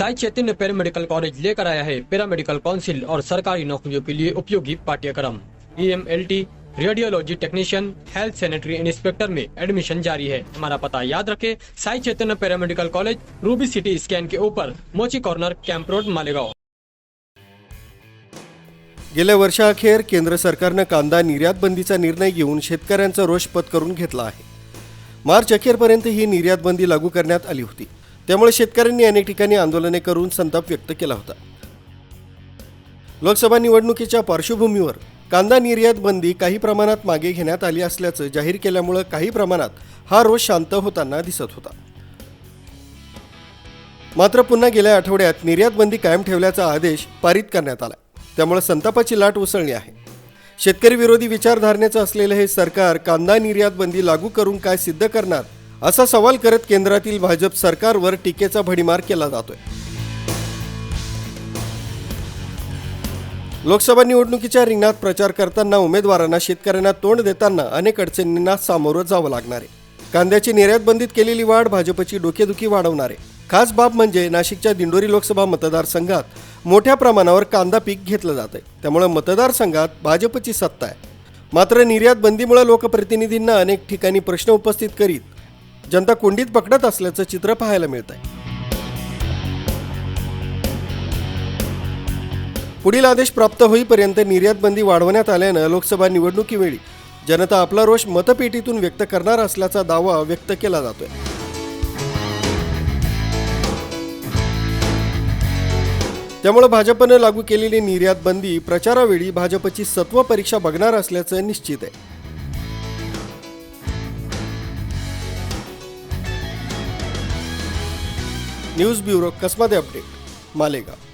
Sai Chaitanya paramedical college लेकर आया है पैरामेडिकल काउंसिल और सरकारी नौकरियों के लिए उपयोगी पाठ्यक्रम। E M L T radiology technician health sanitary inspector में एडमिशन जारी है। हमारा पता याद रखें Sai Chaitanya paramedical college Ruby city scan के ऊपर मोची कॉर्नर कैंप रोड मालेगांव। गेल्या वर्षाअखेर केंद्र सरकारनं कांदा निर्यात बंदीचा निर्णय घेऊन शेतकऱ्यांचा रोष पत्करून घेतला आहे. मार्च अखेरपर्यंत ही निर्यात बंदी लागू करण्यात आली होती. त्यामुळे शेतकऱ्यांनी अनेक ठिकाणी आंदोलने करून संताप व्यक्त केला होता. लोकसभा निवडणुकीच्या पार्श्वभूमीवर कांदा निर्यात बंदी काही प्रमाणात मागे घेण्यात आली असल्याचं जाहीर केल्यामुळं काही प्रमाणात हा रोष शांत होताना दिसत होता. मात्र पुन्हा गेल्या आठवड्यात निर्यात बंदी कायम ठेवल्याचा आदेश पारित करण्यात आला त्यामुळे संतापाची लाट उसळली आहे. शेतकरी विरोधी विचारधारणेचं असलेलं हे सरकार कांदा निर्यात बंदी लागू करून काय सिद्ध करणार असा सवाल करत केंद्रातील भाजप सरकारवर टीकेचा भडीमार केला जातोय. लोकसभा निवडणुकीच्या रिंगणात प्रचार करताना उमेदवारांना शेतकऱ्यांना तोंड देताना अनेक अडचणींना सामोरं जावं लागणार. आहे कांद्याची निर्यात बंदीत केलेली वाढ भाजपची डोकेदुखी वाढवणार. आहे खास बाब म्हणजे नाशिकच्या दिंडोरी लोकसभा मतदारसंघात मोठ्या प्रमाणावर कांदा पीक घेतलं जात आहे त्यामुळे मतदारसंघात भाजपची सत्ता आहे. मात्र निर्यात बंदीमुळे लोकप्रतिनिधींना अनेक ठिकाणी प्रश्न उपस्थित करीत जनता कोंडीत पकडत असल्याचं चित्र पाहायला मिळत आहे पुढील आदेश प्राप्त होईपर्यंत निर्यात बंदी वाढवण्यात आल्यानं लोकसभा निवडणुकीवेळी जनता आपला रोष मतपेटीतून व्यक्त करणार असल्याचा दावा व्यक्त केला जातोय. त्यामुळे भाजपनं लागू केलेली निर्यात बंदी प्रचारावेळी भाजपची सत्व परीक्षा बघणार असल्याचं निश्चित आहे. News bureau Kasmade update? Malegaon.